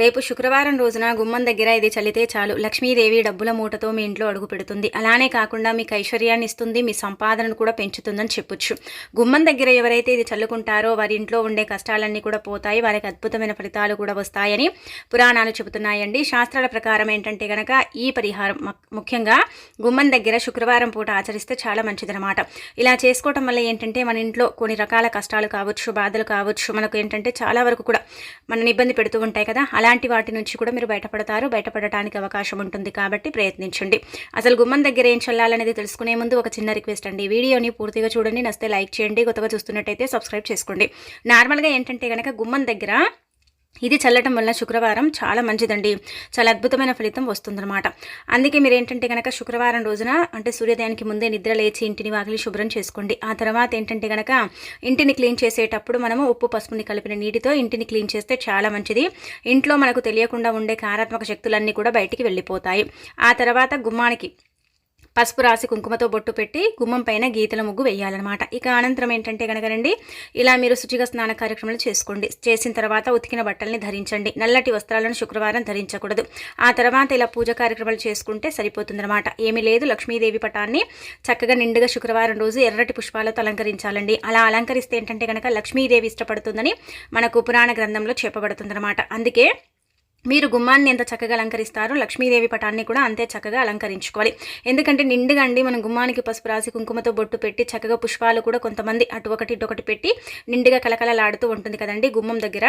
రేపు శుక్రవారం రోజున గుమ్మం దగ్గర ఇది చల్లితే చాలు. లక్ష్మీదేవి డబ్బుల మూటతో మీ ఇంట్లో అడుగు పెడుతుంది. అలానే కాకుండా మీకు ఐశ్వర్యాన్ని ఇస్తుంది మీ సంపాదనను కూడా పెంచుతుందని చెప్పొచ్చు. గుమ్మం దగ్గర ఎవరైతే ఇది చల్లుకుంటారో వారి ఇంట్లో ఉండే కష్టాలన్నీ కూడా పోతాయి వారికి అద్భుతమైన ఫలితాలు కూడా వస్తాయని పురాణాలు చెబుతున్నాయండి. శాస్త్రాల ప్రకారం ఏంటంటే గనక ఈ పరిహారం ముఖ్యంగా గుమ్మం దగ్గర శుక్రవారం పూట ఆచరిస్తే చాలా మంచిదనమాట ఇలా చేసుకోవటం వల్ల ఏంటంటే మన ఇంట్లో కొన్ని రకాల కష్టాలు కావచ్చు బాధలు కావచ్చు మనకు ఏంటంటే చాలా వరకు కూడా మనని ఇబ్బంది పెడుతూ ఉంటాయి కదా. అలాంటి వాటి నుంచి కూడా మీరు బయటపడతారు. బయటపడటానికి అవకాశం ఉంటుంది కాబట్టి ప్రయత్నించండి. అసలు గుమ్మం దగ్గర ఏం చల్లాలనేది తెలుసుకునే ముందు ఒక చిన్న రిక్వెస్ట్ అండి. వీడియోని పూర్తిగా చూడండి. నస్తే లైక్ చేయండి. కొత్తగా చూస్తున్నట్టయితే సబ్స్క్రైబ్ చేసుకోండి. నార్మల్గా ఏంటంటే కనుక గుమ్మం దగ్గర ఇది చల్లటం వల్ల శుక్రవారం చాలా మంచిదండి. చాలా అద్భుతమైన ఫలితం వస్తుందన్నమాట. అందుకే మీరు ఏంటంటే కనుక శుక్రవారం రోజున అంటే సూర్యోదయానికి ముందే నిద్ర లేచి ఇంటిని వాకిలి శుభ్రం చేసుకోండి. ఆ తర్వాత ఏంటంటే కనుక ఇంటిని క్లీన్ చేసేటప్పుడు మనము ఉప్పు పసుపుని కలిపిన నీటితో ఇంటిని క్లీన్ చేస్తే చాలా మంచిది. ఇంట్లో మనకు తెలియకుండా ఉండే కారాత్మక శక్తులన్నీ కూడా బయటికి వెళ్ళిపోతాయి. ఆ తర్వాత గుమ్మానికి పసుపు రాసి కుంకుమతో బొట్టు పెట్టి గుమ్మం పైన గీతల ముగ్గు వేయాలన్నమాట. ఇక అనంతరం ఏంటంటే కనుకనండి ఇలా మీరు శుచిగా స్నాన కార్యక్రమాలు చేసుకోండి. చేసిన తర్వాత ఉతికిన బట్టల్ని ధరించండి. నల్లటి వస్త్రాలను శుక్రవారం ధరించకూడదు. ఆ తర్వాత ఇలా పూజ కార్యక్రమాలు చేసుకుంటే సరిపోతుందన్నమాట. ఏమీ లేదు లక్ష్మీదేవి పటాన్ని చక్కగా నిండుగా శుక్రవారం రోజు ఎర్రటి పుష్పాలతో అలంకరించాలండి. అలా అలంకరిస్తే ఏంటంటే కనుక లక్ష్మీదేవి ఇష్టపడుతుందని మనకు పురాణ గ్రంథంలో చెప్పబడుతుందన్నమాట. అందుకే మీరు గుమ్మాన్ని ఎంత చక్కగా అలంకరిస్తారో లక్ష్మీదేవి పటాన్ని కూడా అంతే చక్కగా అలంకరించుకోవాలి. ఎందుకంటే నిండుగా అండి మనం గుమ్మానికి పసుపు రాసి కుంకుమతో బొట్టు పెట్టి చక్కగా పుష్పాలు కూడా కొంతమంది అటు ఒకటి ఇటు ఒకటి పెట్టి నిండుగా కలకలలాడుతూ ఉంటుంది కదండి గుమ్మం దగ్గర.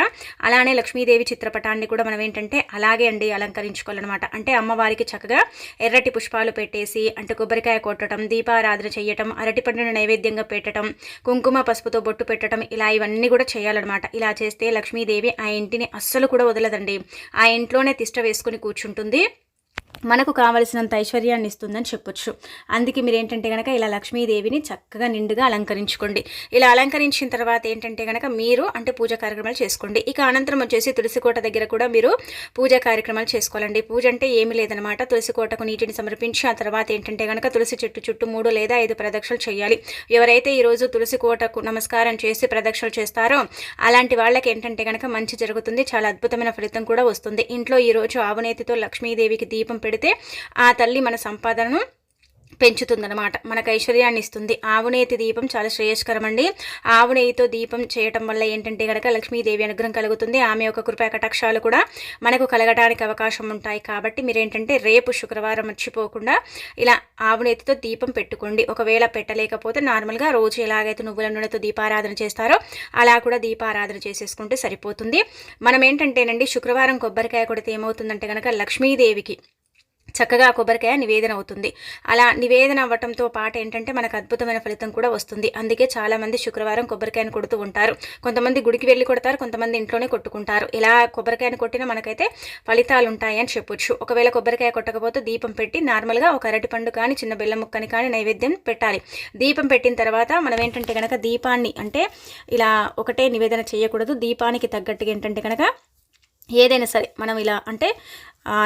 అలానే లక్ష్మీదేవి చిత్రపటాన్ని కూడా మనం ఏంటంటే అలాగే అండి అలంకరించుకోవాలన్నమాట. అంటే అమ్మవారికి చక్కగా ఎర్రటి పుష్పాలు పెట్టేసి అంటే కొబ్బరికాయ కొట్టడం దీపారాధన చేయటం అరటి పండును నైవేద్యంగా పెట్టడం కుంకుమ పసుపుతో బొట్టు పెట్టడం ఇలా ఇవన్నీ కూడా చేయాలన్నమాట. ఇలా చేస్తే లక్ష్మీదేవి ఆ ఇంటిని అస్సలు కూడా వదలదండి. ఆ ఇంట్లోనే తిష్ట వేసుకుని కూర్చుంటుంది. మనకు కావలసినంత ఐశ్వర్యాన్ని ఇస్తుందని చెప్పొచ్చు. అందుకే మీరు ఏంటంటే కనుక ఇలా లక్ష్మీదేవిని చక్కగా నిండుగా అలంకరించుకోండి. ఇలా అలంకరించిన తర్వాత ఏంటంటే కనుక మీరు అంటే పూజ కార్యక్రమాలు చేసుకోండి. ఇక అనంతరం వచ్చేసి తులసి కోట దగ్గర కూడా మీరు పూజ కార్యక్రమాలు చేసుకోవాలండి. పూజ అంటే ఏమీ లేదనమాట తులసి కోటకు నీటిని సమర్పించి ఆ తర్వాత ఏంటంటే కనుక తులసి చెట్టు చుట్టూ మూడు లేదా ఐదు ప్రదక్షిణలు చేయాలి. ఎవరైతే ఈరోజు తులసి కోటకు నమస్కారం చేసి ప్రదక్షిణలు చేస్తారో అలాంటి వాళ్ళకి ఏంటంటే కనుక మంచి జరుగుతుంది. చాలా అద్భుతమైన ఫలితం కూడా వస్తుంది. ఇంట్లో ఈరోజు ఆవునేతితో లక్ష్మీదేవికి దీపం పెడితే ఆ తల్లి మన సంపాదనను పెంచుతుందనమాట మనకు ఐశ్వర్యాన్ని ఇస్తుంది. ఆవునేతి దీపం చాలా శ్రేయస్కరం అండి ఆవునేయితో దీపం చేయటం వల్ల ఏంటంటే కనుక లక్ష్మీదేవి అనుగ్రహం కలుగుతుంది. ఆమె యొక్క కృపా కటాక్షాలు కూడా మనకు కలగడానికి అవకాశం ఉంటాయి. కాబట్టి మీరు ఏంటంటే రేపు శుక్రవారం మర్చిపోకుండా ఇలా ఆవునేతితో దీపం పెట్టుకోండి. ఒకవేళ పెట్టలేకపోతే నార్మల్గా రోజు ఎలాగైతే నువ్వుల నూనెతో దీపారాధన చేస్తారో అలా కూడా దీపారాధన చేసేసుకుంటే సరిపోతుంది. మనం ఏంటంటేనండి శుక్రవారం కొబ్బరికాయ కొడితే ఏమవుతుందంటే కనుక లక్ష్మీదేవికి చక్కగా కొబ్బరికాయ నివేదన అవుతుంది. అలా నివేదన అవ్వటంతో పాటు ఏంటంటే మనకు అద్భుతమైన ఫలితం కూడా వస్తుంది. అందుకే చాలామంది శుక్రవారం కొబ్బరికాయను కొడుతూ ఉంటారు. కొంతమంది గుడికి వెళ్ళి కొడతారు కొంతమంది ఇంట్లోనే కొట్టుకుంటారు. ఇలా కొబ్బరికాయను కొట్టినా మనకైతే ఫలితాలు ఉంటాయి అని చెప్పొచ్చు. ఒకవేళ కొబ్బరికాయ కొట్టకపోతే దీపం పెట్టి నార్మల్గా ఒక అరటిపండు కానీ చిన్న బెల్లం ముక్కని కానీ నైవేద్యం పెట్టాలి. దీపం పెట్టిన తర్వాత మనం ఏంటంటే కనుక దీపాన్ని అంటే ఇలా ఒకటే నివేదన చేయకూడదు. దీపానికి తగ్గట్టుగా ఏంటంటే కనుక ఏదైనా సరే మనం ఇలా అంటే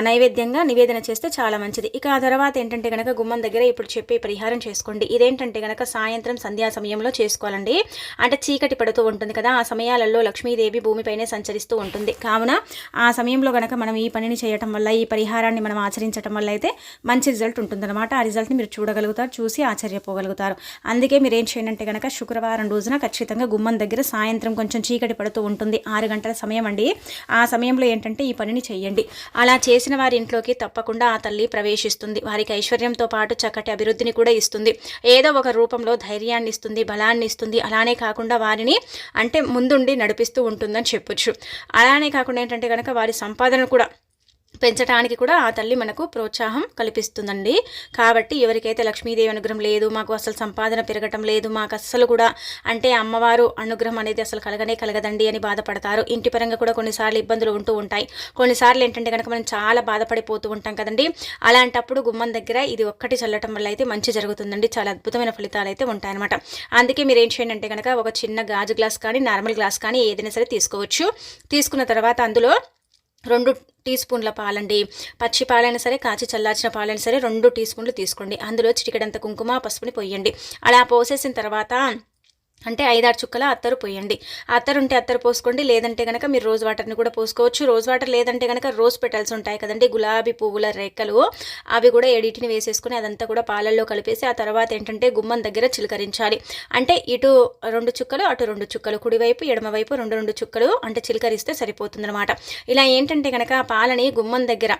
నైవేద్యంగా నివేదన చేస్తే చాలా మంచిది. ఇక ఆ తర్వాత ఏంటంటే కనుక గుమ్మం దగ్గర ఇప్పుడు చెప్పే పరిహారం చేసుకోండి. ఇదేంటంటే కనుక సాయంత్రం సంధ్యా సమయంలో చేసుకోవాలండి. అంటే చీకటి పడుతూ ఉంటుంది కదా ఆ సమయాలలో లక్ష్మీదేవి భూమిపైనే సంచరిస్తూ ఉంటుంది. కావున ఆ సమయంలో కనుక మనం ఈ పనిని చేయటం వల్ల ఈ పరిహారాన్ని మనం ఆచరించడం వల్ల అయితే మంచి రిజల్ట్ ఉంటుందన్నమాట. ఆ రిజల్ట్ని మీరు చూడగలుగుతారు చూసి ఆశ్చర్యపోగలుగుతారు. అందుకే మీరు ఏం చేయండి కనుక శుక్రవారం రోజున ఖచ్చితంగా గుమ్మం దగ్గర సాయంత్రం కొంచెం చీకటి పడుతూ ఉంటుంది. ఆరు గంటల సమయం అండి. ఆ సమయంలో ఏంటంటే ఈ పనిని చేయండి. అలా చేసిన వారి ఇంట్లోకి తప్పకుండా ఆ తల్లి ప్రవేశిస్తుంది. వారికి ఐశ్వర్యంతో పాటు చక్కటి అభివృద్ధిని కూడా ఇస్తుంది. ఏదో ఒక రూపంలో ధైర్యాన్ని ఇస్తుంది బలాన్ని ఇస్తుంది అలానే కాకుండా వారిని అంటే ముందుండి నడిపిస్తూ ఉంటుందని చెప్పొచ్చు. అలానే కాకుండా ఏంటంటే కనుక వారి సంపాదన కూడా పెంచడానికి కూడా ఆ తల్లి మనకు ప్రోత్సాహం కల్పిస్తుందండి. కాబట్టి ఎవరికైతే లక్ష్మీదేవి అనుగ్రహం లేదు మాకు అసలు సంపాదన పెరగటం లేదు మాకు అస్సలు కూడా అంటే అమ్మవారు అనుగ్రహం అనేది అసలు కలగనే కలగదండి అని బాధపడతారు. ఇంటి పరంగా కూడా కొన్నిసార్లు ఇబ్బందులు ఉంటూ ఉంటాయి. కొన్నిసార్లు ఏంటంటే కనుక మనం చాలా బాధపడిపోతూ ఉంటాం కదండి. అలాంటప్పుడు గుమ్మం దగ్గర ఇది ఒక్కటి చల్లటం వల్ల అయితే మంచి జరుగుతుందండి. చాలా అద్భుతమైన ఫలితాలు అయితే ఉంటాయన్నమాట. అందుకే మీరు ఏం చేయండి అంటే కనుక ఒక చిన్న గాజు గ్లాస్ కానీ నార్మల్ గ్లాస్ కానీ ఏదైనా సరే తీసుకోవచ్చు. తీసుకున్న తర్వాత అందులో రెండు టీ స్పూన్ల పాలండి. పచ్చి పాలైనా సరే కాచి చల్లార్చిన పాలైనా సరే రెండు టీ స్పూన్లు తీసుకోండి. అందులో చిటికడంత కుంకుమ పసుపుని పోయండి. అలా పోసేసిన తర్వాత అంటే ఐదారు చుక్కల అత్తరు పోయండి. అత్తరు ఉంటే అత్తరు పోసుకోండి లేదంటే కనుక మీరు రోజ్ వాటర్ని కూడా పోసుకోవచ్చు. రోజ్ వాటర్ లేదంటే కనుక రోజ్ పెటల్స్ ఉంటాయి కదండి. గులాబీ పువ్వుల రెక్కలు అవి కూడా ఎడిటిని వేసేసుకుని అదంతా కూడా పాలల్లో కలిపేసి ఆ తర్వాత ఏంటంటే గుమ్మం దగ్గర చిలకరించాలి. అంటే ఇటు రెండు చుక్కలు అటు రెండు చుక్కలు కుడివైపు ఎడమవైపు రెండు రెండు చుక్కలు అంటే చిలకరిస్తే సరిపోతుందన్నమాట. ఇలా ఏంటంటే కనుక పాలని గుమ్మం దగ్గర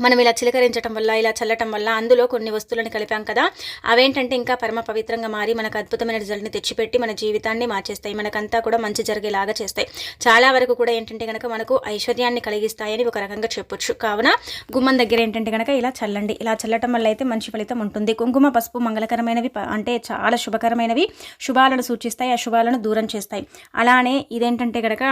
మనం ఇలా చిలకరించడం వల్ల ఇలా చల్లటం వల్ల అందులో కొన్ని వస్తువులను కలిపాం కదా. అవేంటంటే ఇంకా పరమ పవిత్రంగా మారి మనకు అద్భుతమైన రిజల్ట్ని తెచ్చిపెట్టి మన జీవితాన్ని మార్చేస్తాయి. మనకంతా కూడా మంచి జరిగేలాగా చేస్తాయి. చాలా వరకు కూడా ఏంటంటే కనుక మనకు ఐశ్వర్యాన్ని కలిగిస్తాయని ఒక రకంగా చెప్పొచ్చు. కావున గుమ్మం దగ్గర ఏంటంటే కనుక ఇలా చల్లండి. ఇలా చల్లటం వల్ల అయితే మంచి ఫలితం ఉంటుంది. కుంకుమ పసుపు మంగళకరమైనవి అంటే చాలా శుభకరమైనవి శుభాలను సూచిస్తాయి. ఆ శుభాలను దూరం చేస్తాయి. అలానే ఇదేంటంటే కనుక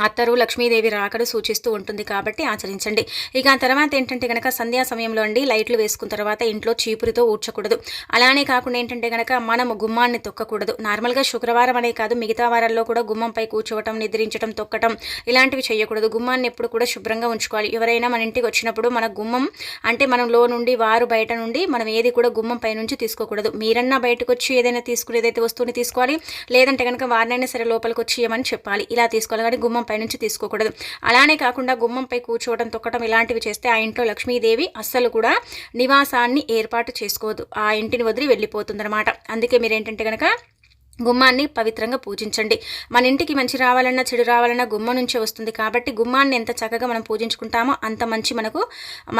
అత్తరు లక్ష్మీదేవి రాకడు సూచిస్తూ ఉంటుంది కాబట్టి ఆచరించండి. ఇక ఆ తర్వాత ఏంటంటే కనుక సంధ్యా సమయంలో అండి లైట్లు వేసుకున్న తర్వాత ఇంట్లో చీపురితో ఊడ్చకూడదు. అలానే కాకుండా ఏంటంటే కనుక మనం గుమ్మాన్ని తొక్కకూడదు. నార్మల్గా శుక్రవారం అనే కాదు మిగతా వారాల్లో కూడా గుమ్మంపై కూర్చోవటం నిద్రించడం తొక్కటం ఇలాంటివి చేయకూడదు. గుమ్మాన్ని ఎప్పుడు కూడా శుభ్రంగా ఉంచుకోవాలి. ఎవరైనా మన ఇంటికి వచ్చినప్పుడు మన గుమ్మం అంటే మనం లో నుండి వారు బయట నుండి మనం ఏది కూడా గుమ్మం పై నుంచి తీసుకోకూడదు. మీరన్నా బయటకు వచ్చి ఏదైనా తీసుకుని ఏదైతే వస్తువుని తీసుకోవాలి లేదంటే కనుక వారినైనా సరే లోపలికి వచ్చి ఏమని చెప్పాలి. ఇలా తీసుకోవాలి. కానీ గుమ్మం గుమ్మం నుంచి తీసుకోకూడదు. అలానే కాకుండా గుమ్మంపై కూర్చోవడం తొక్కడం ఇలాంటివి చేస్తే ఆ ఇంట్లో లక్ష్మీదేవి అస్సలు కూడా నివాసాన్ని ఏర్పాటు చేసుకోదు. ఆ ఇంటిని వదిలి వెళ్ళిపోతుందన్నమాట. అందుకే మీరేంటంటే కనుక గుమ్మాన్ని పవిత్రంగా పూజించండి. మన ఇంటికి మంచి రావాలన్నా చెడు రావాలన్నా గుమ్మ నుంచే వస్తుంది కాబట్టి గుమ్మాన్ని ఎంత చక్కగా మనం పూజించుకుంటామో అంత మంచి మనకు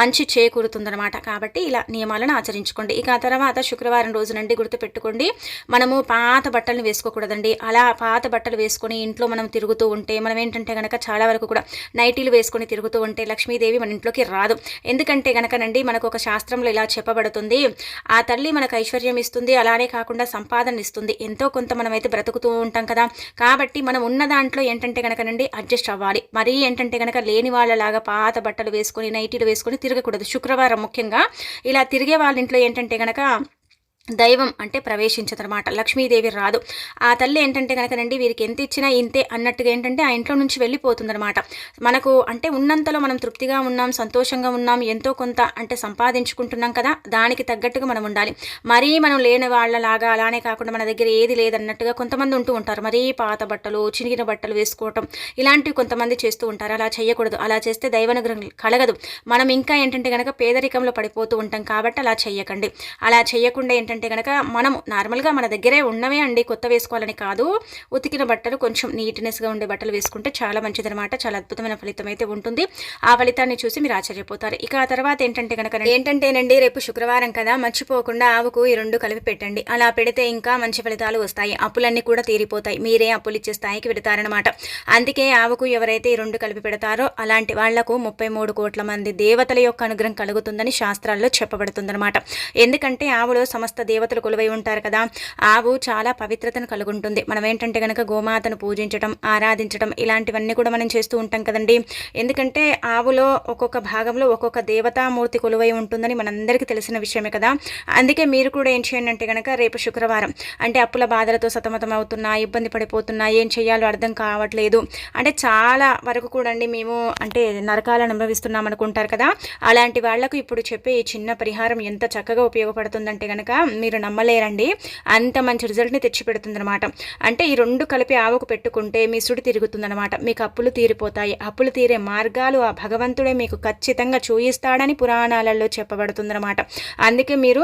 మంచి చేకూరుతుందనమాట కాబట్టి ఇలా నియమాలను ఆచరించుకోండి. ఇక ఆ తర్వాత శుక్రవారం రోజునండి గుర్తుపెట్టుకోండి. మనము పాత బట్టలను వేసుకోకూడదండి. అలా పాత బట్టలు వేసుకొని ఇంట్లో మనం తిరుగుతూ ఉంటే మనం ఏంటంటే కనుక చాలా వరకు కూడా నైటీలు వేసుకొని తిరుగుతూ ఉంటే లక్ష్మీదేవి మన ఇంట్లోకి రాదు. ఎందుకంటే కనుకనండి మనకు ఒక శాస్త్రంలో ఇలా చెప్పబడుతుంది ఆ తల్లి మనకు ఐశ్వర్యం ఇస్తుంది అలానే కాకుండా సంపాదన ఇస్తుంది. ఎంతో కొంత మనమైతే బ్రతుకుతూ ఉంటాం కదా. కాబట్టి మనం ఉన్న దాంట్లో ఏంటంటే కనుకనండి అడ్జస్ట్ అవ్వాలి. మరీ ఏంటంటే కనుక లేని వాళ్ళలాగా పాత బట్టలు వేసుకొని నైటీలు వేసుకొని తిరగకూడదు. శుక్రవారం ముఖ్యంగా ఇలా తిరిగే వాళ్ళ ఇంట్లో ఏంటంటే కనుక దైవం అంటే ప్రవేశించదనమాట లక్ష్మీదేవి రాదు. ఆ తల్లి ఏంటంటే కనుకనండి వీరికి ఎంత ఇచ్చినా ఇంతే అన్నట్టుగా ఏంటంటే ఆ ఇంట్లో నుంచి వెళ్ళిపోతుందనమాట మనకు అంటే ఉన్నంతలో మనం తృప్తిగా ఉన్నాం సంతోషంగా ఉన్నాం ఎంతో కొంత అంటే సంపాదించుకుంటున్నాం కదా దానికి తగ్గట్టుగా మనం ఉండాలి. మరీ మనం లేని వాళ్ళలాగా అలానే కాకుండా మన దగ్గర ఏది లేదన్నట్టుగా కొంతమంది ఉంటూ ఉంటారు. మరీ పాత బట్టలు చినిగిన బట్టలు వేసుకోవటం ఇలాంటివి కొంతమంది చేస్తూ ఉంటారు. అలా చేయకూడదు అలా చేస్తే దైవనుగ్రహం కలగదు. మనం ఇంకా ఏంటంటే కనుక పేదరికంలో పడిపోతూ ఉంటాం కాబట్టి అలా చేయకండి అలా చేయకుండా ఏంటంటే ఏంటంటే కనుక మనం నార్మల్గా మన దగ్గరే ఉన్నవే అండి కొత్త వేసుకోవాలని కాదు. ఉతికిన బట్టలు కొంచెం నీట్నెస్గా ఉండే బట్టలు వేసుకుంటే చాలా మంచిదనమాట చాలా అద్భుతమైన ఫలితం అయితే ఉంటుంది. ఆ ఫలితాన్ని చూసి మీరు ఆశ్చర్యపోతారు. ఇక ఆ తర్వాత ఏంటంటే కనుక ఏంటంటేనండి రేపు శుక్రవారం కదా మర్చిపోకుండా ఆవుకు ఈ రెండు కలిపి పెట్టండి. అలా పెడితే ఇంకా మంచి ఫలితాలు వస్తాయి. అప్పులన్నీ కూడా తీరిపోతాయి. మీరే అప్పులు ఇచ్చే స్థాయికి పెడతారనమాట అందుకే ఆవుకు ఎవరైతే ఈ రెండు కలిపి పెడతారో అలాంటి వాళ్ళకు ముప్పై మూడు కోట్ల మంది దేవతల యొక్క అనుగ్రహం కలుగుతుందని శాస్త్రాల్లో చెప్పబడుతుందనమాట ఎందుకంటే ఆవులో సమస్త దేవతలు కొలువై ఉంటారు కదా. ఆవు చాలా పవిత్రతను కలుగుంటుంది. మనం ఏంటంటే కనుక గోమాతను పూజించడం ఆరాధించడం ఇలాంటివన్నీ కూడా మనం చేస్తూ ఉంటాం కదండి. ఎందుకంటే ఆవులో ఒక్కొక్క భాగంలో ఒక్కొక్క దేవతామూర్తి కొలువై ఉంటుందని మనందరికీ తెలిసిన విషయమే కదా. అందుకే మీరు కూడా ఏం చేయండి అంటే కనుక రేపు శుక్రవారం అంటే అప్పుల బాధలతో సతమతం అవుతున్నా ఇబ్బంది పడిపోతున్నా ఏం చేయాలో అర్థం కావట్లేదు. అంటే చాలా వరకు కూడా అండి మేము అంటే నరకాలను అనుభవిస్తున్నాం అనుకుంటారు కదా. అలాంటి వాళ్ళకు ఇప్పుడు చెప్పే ఈ చిన్న పరిహారం ఎంత చక్కగా ఉపయోగపడుతుందంటే కనుక మీరు నమ్మలేరండి. అంత మంచి రిజల్ట్ని తెచ్చిపెడుతుందనమాట అంటే ఈ రెండు కలిపి ఆవుకు పెట్టుకుంటే మీ సుడి తిరుగుతుందనమాట మీకు అప్పులు తీరిపోతాయి. అప్పులు తీరే మార్గాలు ఆ భగవంతుడే మీకు ఖచ్చితంగా చూయిస్తాడని పురాణాలలో చెప్పబడుతుందనమాట అందుకే మీరు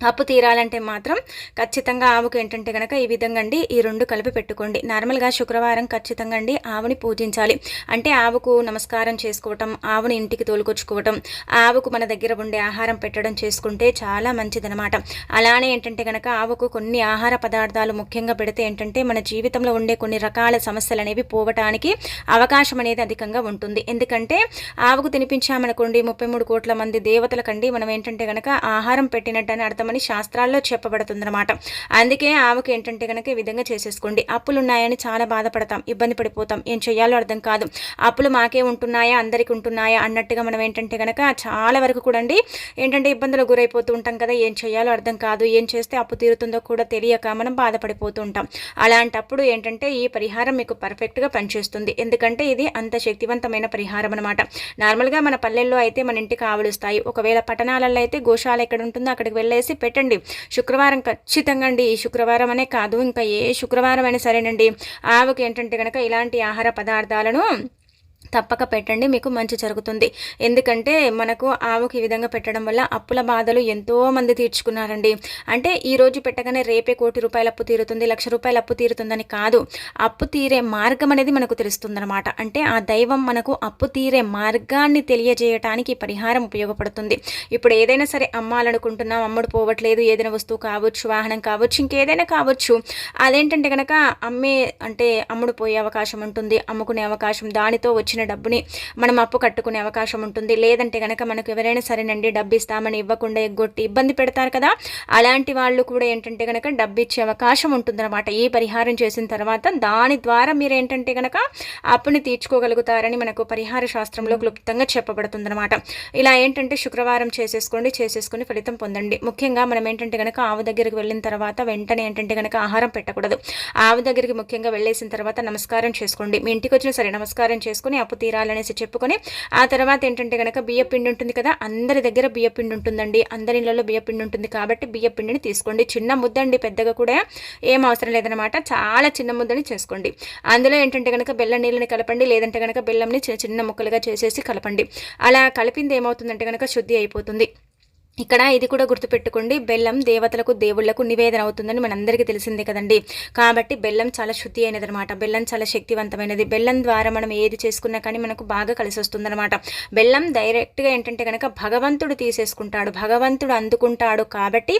అప్పు తీరాలంటే మాత్రం ఖచ్చితంగా ఆవుకు ఏంటంటే కనుక ఈ విధంగా అండి ఈ రెండు కలిపి పెట్టుకోండి. నార్మల్గా శుక్రవారం ఖచ్చితంగా అండి ఆవుని పూజించాలి. అంటే ఆవుకు నమస్కారం చేసుకోవటం ఆవుని ఇంటికి తోలుకొచ్చుకోవటం ఆవుకు మన దగ్గర ఉండే ఆహారం పెట్టడం చేసుకుంటే చాలా మంచిదనమాట అలానే ఏంటంటే కనుక ఆవుకు కొన్ని ఆహార పదార్థాలు ముఖ్యంగా పెడితే ఏంటంటే మన జీవితంలో ఉండే కొన్ని రకాల సమస్యలు అనేవి పోవటానికి అవకాశం అనేది అధికంగా ఉంటుంది. ఎందుకంటే ఆవుకు తినిపించామనుకోండి ముప్పై మూడు కోట్ల మంది దేవతలకండి మనం ఏంటంటే కనుక ఆహారం పెట్టినట్టు అని అర్థం చేస్తామని శాస్త్రాల్లో చెప్పబడుతుందన్నమాట. అందుకే ఆమెకు ఏంటంటే కనుక ఈ విధంగా చేసేసుకోండి. అప్పులు ఉన్నాయని చాలా బాధపడతాం ఇబ్బంది పడిపోతాం. ఏం చేయాలో అర్థం కాదు. అప్పులు మాకే ఉంటున్నాయా అందరికి ఉంటున్నాయా అన్నట్టుగా మనం ఏంటంటే కనుక చాలా వరకు కూడా అండి ఏంటంటే ఇబ్బందులు గురైపోతూ ఉంటాం కదా ఏం చేయాలో అర్థం కాదు. ఏం చేస్తే అప్పు తీరుతుందో కూడా తెలియక మనం బాధపడిపోతూ ఉంటాం. అలాంటప్పుడు ఏంటంటే ఈ పరిహారం మీకు పర్ఫెక్ట్గా పనిచేస్తుంది. ఎందుకంటే ఇది అంత శక్తివంతమైన పరిహారం అనమాట నార్మల్గా మన పల్లెల్లో అయితే మన ఇంటికి ఆవులుస్తాయి ఒకవేళ పట్టణాలలో అయితే గోశాల ఎక్కడ ఉంటుందో అక్కడికి వెళ్ళేసి పెట్టండి. శుక్రవారం ఖచ్చితంగా అండి. ఈ శుక్రవారం అనే కాదు. ఇంకా ఏ శుక్రవారం అయినా సరేనండి. ఆవుకి ఏంటంటే కనుక ఇలాంటి ఆహార పదార్థాలను తప్పక పెట్టండి మీకు మంచి జరుగుతుంది. ఎందుకంటే మనకు ఆవుకి ఈ విధంగా పెట్టడం వల్ల అప్పుల బాధలు ఎంతో మంది తీర్చుకున్నారండి. అంటే ఈ రోజు పెట్టగానే రేపే కోటి రూపాయల అప్పు తీరుతుంది లక్ష రూపాయల అప్పు తీరుతుందని కాదు. అప్పు తీరే మార్గం అనేది మనకు తెలుస్తుందన్నమాట. అంటే ఆ దైవం మనకు అప్పు తీరే మార్గాన్ని తెలియజేయటానికి పరిహారం ఉపయోగపడుతుంది. ఇప్పుడు ఏదైనా సరే అమ్మాలనుకుంటున్నాం అమ్ముడు పోవట్లేదు ఏదైనా వస్తువు కావచ్చు వాహనం కావచ్చు ఇంకేదైనా కావచ్చు. అదేంటంటే కనుక అమ్మే అంటే అమ్ముడు పోయే అవకాశం ఉంటుంది అమ్ముకునే అవకాశం దానితో వచ్చిన వచ్చిన డబ్బుని మనం అప్పు కట్టుకునే అవకాశం ఉంటుంది. లేదంటే కనుక మనకు ఎవరైనా సరేనండి డబ్బు ఇస్తామని ఇవ్వకుండా ఎగ్గొట్టి ఇబ్బంది పెడతారు కదా? అలాంటి వాళ్ళు కూడా ఏంటంటే కనుక డబ్బు ఇచ్చే అవకాశం ఉంటుందన్నమాట. ఈ పరిహారం చేసిన తర్వాత దాని ద్వారా మీరు ఏంటంటే కనుక అప్పుని తీర్చుకోగలుగుతారని మనకు పరిహార శాస్త్రంలో క్లుప్తంగా చెప్పబడుతుందన్నమాట. ఇలా ఏంటంటే శుక్రవారం చేసేసుకోండి చేసేసుకొని ఫలితం పొందండి. ముఖ్యంగా మనం ఏంటంటే కనుక ఆవు దగ్గరికి వెళ్ళిన తర్వాత వెంటనే ఏంటంటే కనుక ఆహారం పెట్టకూడదు. ఆవు దగ్గరికి ముఖ్యంగా వెళ్ళేసిన తర్వాత నమస్కారం చేసుకోండి. మీ ఇంటికి వచ్చిన సరే నమస్కారం చేసుకుని అప్పు తీరాలనేసి చెప్పుకొని ఆ తర్వాత ఏంటంటే కనుక బియ్యపిండి ఉంటుంది కదా అందరి దగ్గర బియ్యపిండి ఉంటుందండి. అందరి ఇళ్ళలో బియ్యపిండి ఉంటుంది కాబట్టి బియ్యపిండిని తీసుకోండి. చిన్న ముద్దండి పెద్దగా కూడా ఏం అవసరం లేదనమాట చాలా చిన్న ముద్దని చేసుకోండి. అందులో ఏంటంటే కనుక బెల్లం నీళ్ళని కలపండి లేదంటే కనుక బెల్లంని చిన్న చిన్న ముక్కలుగా చేసేసి కలపండి. అలా కలిపింది ఏమవుతుందంటే కనుక శుద్ధి అయిపోతుంది. ఇక్కడ ఇది కూడా గుర్తుపెట్టుకోండి బెల్లం దేవతలకు దేవుళ్ళకు నివేదన అవుతుందని మనందరికీ తెలిసిందే కదండి. కాబట్టి బెల్లం చాలా శుద్ధి అయినది అనమాట బెల్లం చాలా శక్తివంతమైనది. బెల్లం ద్వారా మనం ఏది చేసుకున్నా కానీ మనకు బాగా కలిసి వస్తుందనమాట బెల్లం డైరెక్ట్గా ఏంటంటే కనుక భగవంతుడు తీసేసుకుంటాడు భగవంతుడు అందుకుంటాడు కాబట్టి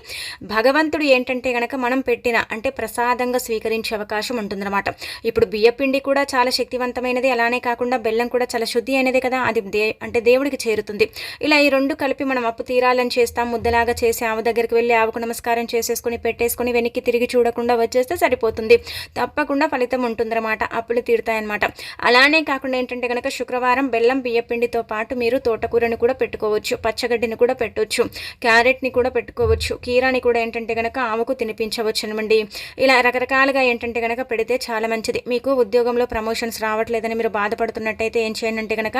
భగవంతుడు ఏంటంటే కనుక మనం పెట్టిన అంటే ప్రసాదంగా స్వీకరించే అవకాశం ఉంటుందన్నమాట ఇప్పుడు బియ్యపిండి కూడా చాలా శక్తివంతమైనది. అలానే కాకుండా బెల్లం కూడా చాలా శుద్ధి అయినది కదా అది దే అంటే దేవుడికి చేరుతుంది. ఇలా ఈ రెండు కలిపి మనం అప్పు తీరాలని చేస్తాం ముద్దలాగా చేసి ఆమె దగ్గరికి వెళ్ళి ఆవుకు నమస్కారం చేసేసుకుని పెట్టేసుకుని వెనక్కి తిరిగి చూడకుండా వచ్చేస్తే సరిపోతుంది. తప్పకుండా ఫలితం ఉంటుందన్నమాట. అప్పులు తీరుతాయన్నమాట. అలానే కాకుండా ఏంటంటే కనుక శుక్రవారం బెల్లం బియ్యపిండితో పాటు మీరు తోటకూరని కూడా పెట్టుకోవచ్చు. పచ్చగడ్డిని కూడా పెట్టవచ్చు క్యారెట్ని కూడా పెట్టుకోవచ్చు. కీరాని కూడా ఏంటంటే కనుక ఆవుకు తినిపించవచ్చు అనమండి ఇలా రకరకాలుగా ఏంటంటే కనుక పెడితే చాలా మంచిది. మీకు ఉద్యోగంలో ప్రమోషన్స్ రావట్లేదని మీరు బాధపడుతున్నట్టయితే ఏం చేయండి అంటే కనుక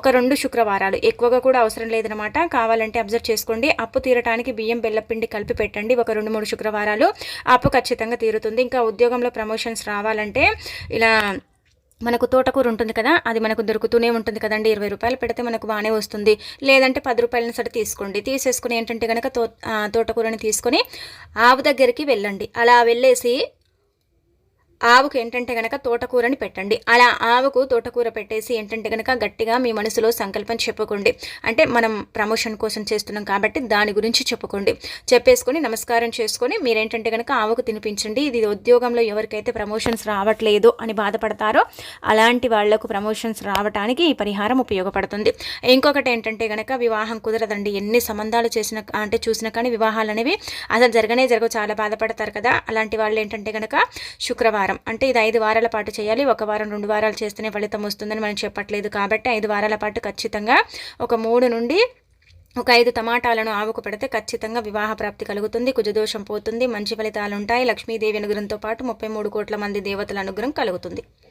ఒక రెండు శుక్రవారాలు. ఎక్కువగా కూడా అవసరం లేదనమాట కావాలంటే అబ్జర్వ్ చేసుకోండి. పెట్టండి అప్పు తీరటానికి బియ్యం బెల్లపిండి కలిపి పెట్టండి. ఒక రెండు మూడు శుక్రవారాలు అప్పు ఖచ్చితంగా తీరుతుంది. ఇంకా ఉద్యోగంలో ప్రమోషన్స్ రావాలంటే ఇలా మనకు తోటకూర ఉంటుంది కదా అది మనకు దొరుకుతూనే ఉంటుంది కదండి. ఇరవై రూపాయలు పెడితే మనకు బాగానే వస్తుంది. లేదంటే పది రూపాయలని సరే తీసుకోండి. తీసేసుకుని ఏంటంటే కనుక తో తోటకూరని తీసుకొని ఆవు దగ్గరికి వెళ్ళండి. అలా వెళ్ళేసి ఆవుకు ఏంటంటే కనుక తోటకూరని పెట్టండి. అలా ఆవుకు తోటకూర పెట్టేసి ఏంటంటే కనుక గట్టిగా మీ మనసులో సంకల్పం చెప్పుకోండి. అంటే మనం ప్రమోషన్ కోసం చేస్తున్నాం కాబట్టి దాని గురించి చెప్పుకోండి. చెప్పేసుకొని నమస్కారం చేసుకొని మీరేంటంటే కనుక ఆవుకు తినిపించండి. ఇది ఉద్యోగంలో ఎవరికైతే ప్రమోషన్స్ రావట్లేదు అని బాధపడతారో అలాంటి వాళ్ళకు ప్రమోషన్స్ రావడానికి ఈ పరిహారం ఉపయోగపడుతుంది. ఇంకొకటి ఏంటంటే కనుక వివాహం కుదరదండి. ఎన్ని సంబంధాలు చేసిన అంటే చూసినా కానీ వివాహాలు అనేవి అసలు జరగనే జరగవు. చాలా బాధపడతారు కదా. అలాంటి వాళ్ళు ఏంటంటే కనుక శుక్రవారం వారం అంటే ఇది ఐదు వారాల పాటు చేయాలి ఒక వారం రెండు వారాలు చేస్తేనే ఫలితం వస్తుందని మనం చెప్పట్లేదు కాబట్టి ఐదు వారాల పాటు ఖచ్చితంగా ఒక మూడు నుండి ఒక ఐదు టమాటాలను ఆవుకు పెడితే ఖచ్చితంగా వివాహ ప్రాప్తి కలుగుతుంది కుజదోషం పోతుంది మంచి ఫలితాలు ఉంటాయి లక్ష్మీదేవి అనుగ్రహంతో పాటు ముప్పై మూడు కోట్ల మంది దేవతల అనుగ్రహం కలుగుతుంది.